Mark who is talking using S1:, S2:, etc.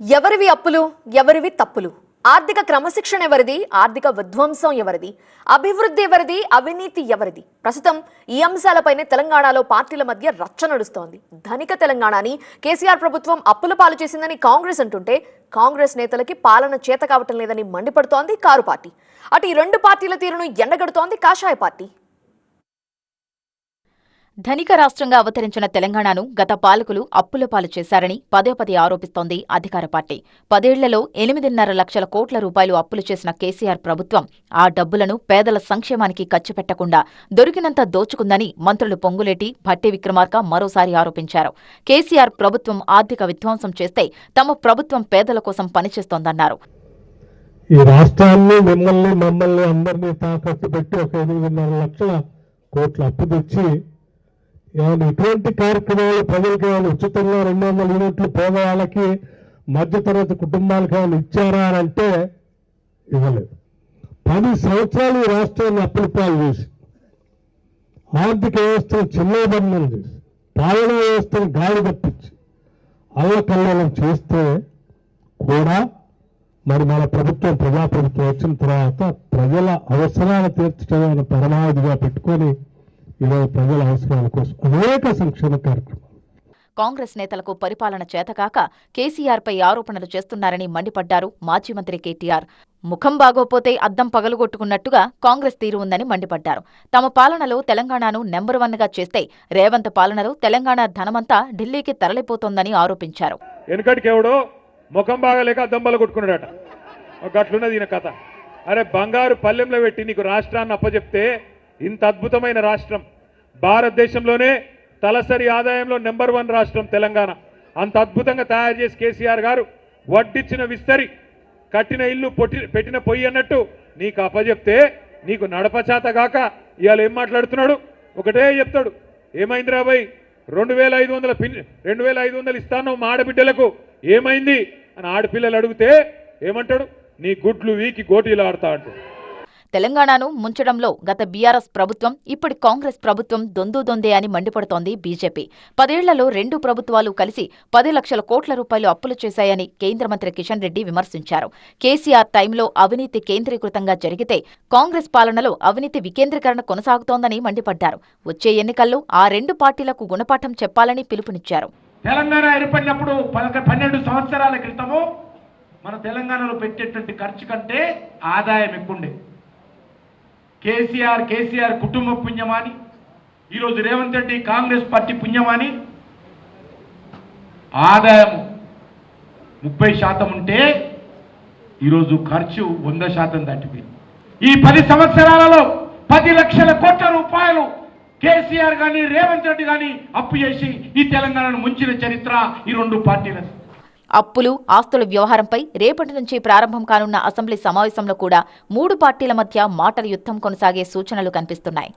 S1: ఎవరివి అప్పులు ఎవరివి తప్పులు? ఆర్థిక క్రమశిక్షణ ఎవరిది? ఆర్థిక విధ్వంసం ఎవరిది? అభివృద్ధి ఎవరిది? అవినీతి ఎవరిది? ప్రస్తుతం ఈ అంశాలపైనే తెలంగాణలో పార్టీల మధ్య రచ్చ నడుస్తోంది. ధనిక తెలంగాణని కేసీఆర్ ప్రభుత్వం అప్పుల పాలు చేసిందని కాంగ్రెస్ అంటుంటే కాంగ్రెస్ నేతలకి పాలన చేత కావటం లేదని మండిపడుతోంది కారు పార్టీ. అటు ఈ రెండు పార్టీల తీరును ఎండగడుతోంది కాషాయ పార్టీ.
S2: ధనిక రాష్ట్రంగా అవతరించిన తెలంగాణను గత పాలకులు అప్పుల పాలు చేశారని పదే పదే ఆరోపిస్తోంది అధికార పార్టీ. పదేళ్ళలో ఎనిమిదిన్నర లక్షల కోట్ల రూపాయలు అప్పులు చేసిన కేసీఆర్ ప్రభుత్వం ఆ డబ్బులను పేదల సంక్షేమానికి ఖర్చు పెట్టకుండా దొరికినంత దోచుకుందని మంత్రులు పొంగులేటి భట్టి విక్రమార్క మరోసారి ఆరోపించారు. కేసీఆర్ ప్రభుత్వం ఆర్థిక విధ్వంసం చేస్తే తమ ప్రభుత్వం పేదల కోసం పనిచేస్తోందన్నారు.
S3: ఈ రాష్ట్రాన్ని మిమ్మల్ని మమ్మల్ని అందరినీ తాకట్టు పెట్టి ఒక ఎనిమిదిన్నర లక్షల కోట్ల అప్పు తెచ్చి వాళ్ళు ఇటువంటి కార్యక్రమాలు ప్రజలకు వాళ్ళు ఉచితంగా రెండు వందల యూనిట్లు పేదవాళ్ళకి మధ్యతరగతి కుటుంబాలకు వాళ్ళు ఇచ్చారా అని అంటే ఇవ్వలేదు. పది సంవత్సరాలు ఈ రాష్ట్రాన్ని అప్పులపాలు చేసి ఆర్థిక వ్యవస్థను చిన్నబంధం చేసి పాలనా వ్యవస్థను గాలి తప్పించి అల్లకల్లోలం చేస్తే కూడా మరి మన ప్రభుత్వం ప్రజాప్రభుత్వం వచ్చిన తర్వాత ప్రజల అవసరాలు తీర్చడం పరమావధిగా పెట్టుకొని ఈరోజు ప్రజల అవసరాల కోసం అనేక సంక్షేమ కార్యక్రమాలు.
S2: కాంగ్రెస్ నేతలకు పరిపాలన చేతకాక కేసీఆర్పై ఆరోపణలు చేస్తున్నారని మండిపడ్డారు మాజీ మంత్రి కేటీఆర్. ముఖం బాగోపోతే అద్దం పగలగొట్టుకున్నట్టుగా కాంగ్రెస్ తీరు ఉందని మండిపడ్డారు. తమ పాలనలో తెలంగాణను నెంబర్ వన్గా చేస్తే రేవంత్ పాలనలో తెలంగాణ ధనమంతా ఢిల్లీకి తరలిపోతోందని ఆరోపించారు.
S4: వెనకటికి ఎవడో ముఖం బాగాలేక గట్లున్నది ఈయన కథ. అరే బంగారు పల్లెంలో పెట్టి నీకు రాష్ట్రాన్ని అప్పచెప్తే ఇంత అద్భుతమైన రాష్ట్రం. భారతదేశంలోనే తలసరి ఆదాయంలో నెంబర్ వన్ రాష్ట్రం తెలంగాణ. అంత అద్భుతంగా తయారు చేసి కేసీఆర్ గారు వడ్డిచ్చిన విస్తరి కట్టిన ఇల్లు పొట్టి పెట్టిన పొయ్యి అన్నట్టు నీకు అపజెప్తే నీకు నడపచాత గాక ఇవాళ ఏం మాట్లాడుతున్నాడు? ఒకటే చెప్తాడు ఏమైందిరా రాబాయ్ రెండు వేల ఐదు వందల పిన్ రెండు వేల ఐదు వందలు ఇస్తాను మా ఆడబిడ్డలకు ఏమైంది? అని ఆడపిల్లలు అడిగితే ఏమంటాడు? నీ గుడ్లు వీకి గోటీలు ఆడతా అంటాడు.
S2: తెలంగాణను ముంచడంలో గత బీఆర్ఎస్ ప్రభుత్వం ఇప్పటి కాంగ్రెస్ ప్రభుత్వం దొందు దొందే అని మండిపడుతోంది బీజేపీ. పదేళ్ళలో రెండు ప్రభుత్వాలు కలిసి పది లక్షల కోట్ల రూపాయలు అప్పులు చేశాయని కేంద్ర మంత్రి కిషన్ రెడ్డి విమర్శించారు. కేసీఆర్ టైంలో అవినీతి కేంద్రీకృతంగా జరిగితే కాంగ్రెస్ పాలనలో అవినీతి వికేంద్రీకరణ కొనసాగుతోందని మండిపడ్డారు. వచ్చే ఎన్నికల్లో ఆ రెండు పార్టీలకు గుణపాఠం చెప్పాలని పిలుపునిచ్చారు.
S5: తెలంగాణ ఏర్పడినప్పుడు పన్నెండు సంవత్సరాల క్రితము మన తెలంగాణలో పెట్టేటువంటి ఖర్చు కంటే ఆదాయం ఎక్కువండే. కేసీఆర్ కేసీఆర్ కుటుంబ పుణ్యమాని ఈరోజు రేవంత్ రెడ్డి కాంగ్రెస్ పార్టీ పుణ్యమాని. ఆదాయం ముప్పై శాతం ఉంటే ఈరోజు ఖర్చు వంద శాతం దాటిపోయింది. ఈ పది సంవత్సరాలలో పది లక్షల కోట్ల రూపాయలు కేసీఆర్ కానీ రేవంత్ రెడ్డి కానీ అప్పు చేసి ఈ తెలంగాణను ముంచిన చరిత్ర ఈ రెండు పార్టీలది.
S2: అప్పులు ఆస్తుల వ్యవహారంపై రేపటి నుంచి ప్రారంభం కానున్న అసెంబ్లీ సమావేశంలో కూడా మూడు పార్టీల మధ్య మాటల యుద్ధం కొనసాగే సూచనలు కనిపిస్తున్నాయి.